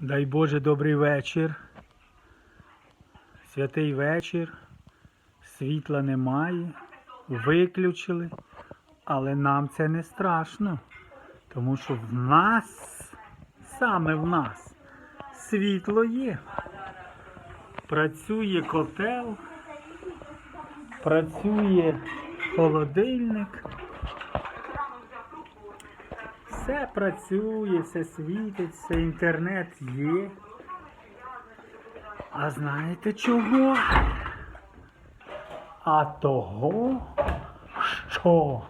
Дай Боже, добрий вечір. Святий вечір. Світла немає. Виключили. Але нам це не страшно. Тому що в нас, саме в нас, світло є. Працює котел, працює холодильник. Все працює, все світить, все інтернет є. А знаєте чого? А того, що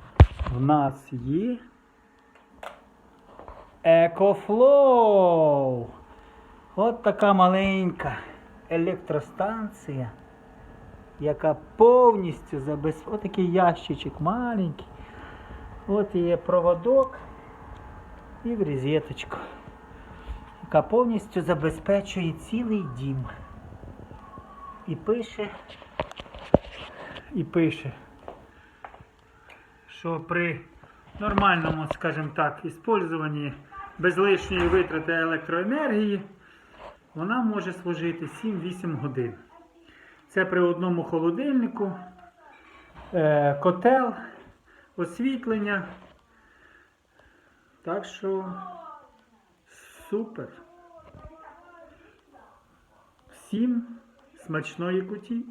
в нас є Екофлоу. От така маленька електростанція, яка повністю забезпечує. Отакий ящичок маленький. От є проводок і в розеточку, яка повністю забезпечує цілий дім. І пише, і пише, що при нормальному, скажімо так, іспользуванні без лишньої витрати електроенергії вона може служити 7-8 годин. Це при одному холодильнику, е, котел, освітлення. Так що супер. Всім смачної куті.